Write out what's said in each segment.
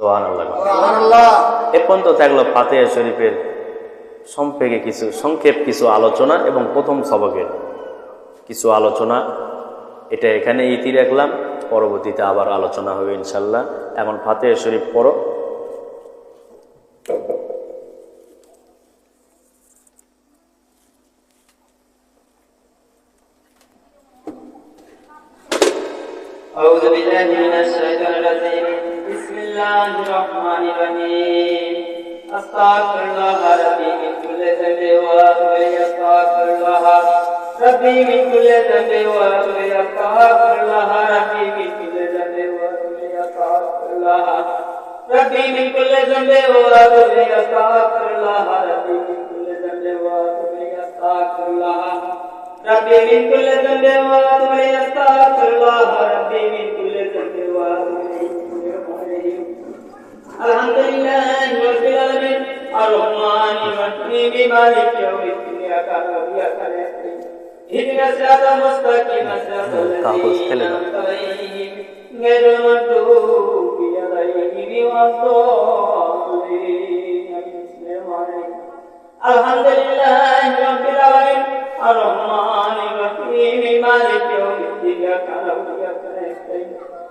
সোহান আল্লাহ সুবহানাল্লাহ এ পর্যন্ত থাকলো ফাতেহা শরীফের সংক্ষেপে কিছু সংক্ষেপ কিছু আলোচনা এবং প্রথম সবকের কিছু আলোচনা এটা এখানে ইতি রাখলাম পরবর্তীতে আবার আলোচনা হবে ইনশাল্লাহ এখন ফাতেহা শরীফ পড়ো أعوذ بالله من الشيطان الرجيم بسم الله الرحمن الرحيم أستغفر الله ربي من كل ذنب إليه أستغفر الله ربي من كل ذنب إليه أستغفر الله ربي من كل ذنب إليه أستغفر الله ربي من كل ذنب إليه أستغفر الله ربي من كل ذنب إليه أستغفر الله ربي من كل ذنب إليه أستغفر الله ربي من كل ذنب إليه আলহামদুলিল্লাহ রব্বিল আলামিন আর রহমান মালিক মালিক ইয়াউমিদ দিন ইয়া কালা ইয়া কালা اهدنا الصراط المستقيم صراط الذين أنعمت عليهم غير المغضوب عليهم ولا الضالين الحمد لله رب العالمين الرحمن الرحيم مالك يوم الدين إياك نعبد وإياك نستعين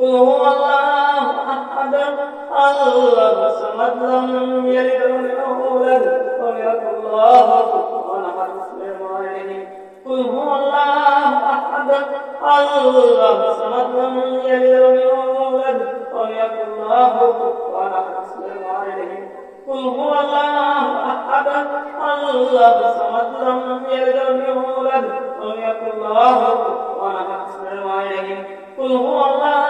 قل هو الله أحد. الله الصمد لم يلد ولم يولد ولم يكن له كفوا أحد الله قل هو الله أحد. الله الصمد لم يلد ولم يولد ولم يكن له كفوا أحد الله قل هو الله أحد. الله الصمد لم يلد ولم يولد ولم يكن له كفوا أحد الله قل هو الله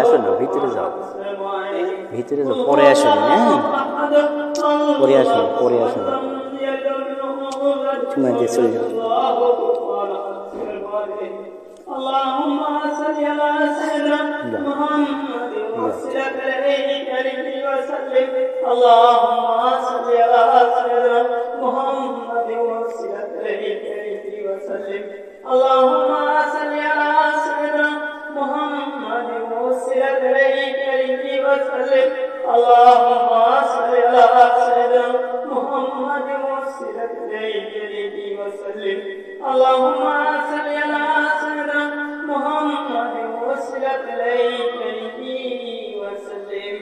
আসলো ভিতরে যাও। ভিতরে যাও পরে আসুন হ্যাঁ? পরে আসুন পরে আসুন। চলে যাও। اللهم صل على سيدنا محمد وسلم عليه وسلم. اللهم صل على سيدنا محمد وسلم عليه وسلم. اللهم صل على سيدنا محمد وسلم عليه وسلم. اللهم صل على سيدنا محمد وسلم عليه وسلم. اللهم صل على وسلم عليه وسلم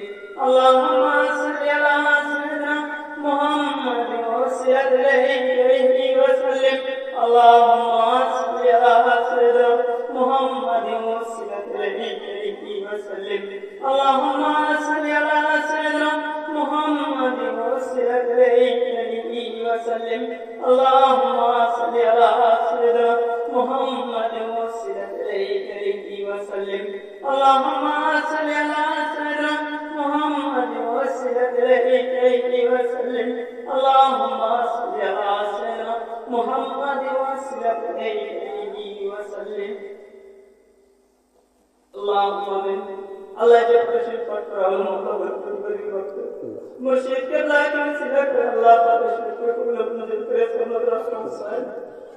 اللهم صل على سيدنا محمد وسلم عليه وسلم اللهم صل على سيدنا محمد وسلم عليه وسلم اللهم صل على سيدنا محمد وسلم عليه وسلم اللهم আল্লাহ যে প্রশিক করতে আল্লাহ মোহাম্মদ করি করতে মুর্শিদকে লাইক করে সিলেক্ট আল্লাহ তাআলা শুকর করে আপনাদের প্রেস করে রাখুন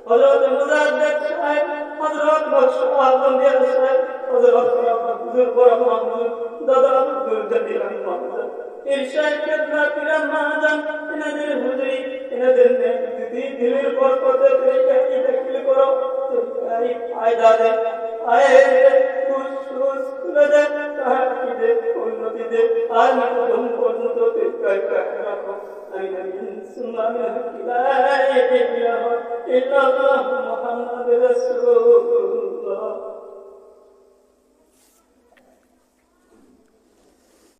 Hazreti Müzaddet Şahit, Hazreti Bakşı Ağzım Diyan Şahit, Hazreti Rahmanımızın, bu Rahmanımızın, Dadalık Gölcedi Rahmanımızın. İrşad etme filan mağdan, nedir hüdri, şey nedir ne, dedi dilir korkmadı, direk tekli koro, tıkkari aydade, ayette, kuş, kuş, kulede, tahkide, kulnutide, anadın kulnutu, tıkkari kahraman, aynen, sınavı, kilayet, إن الله محمد رسول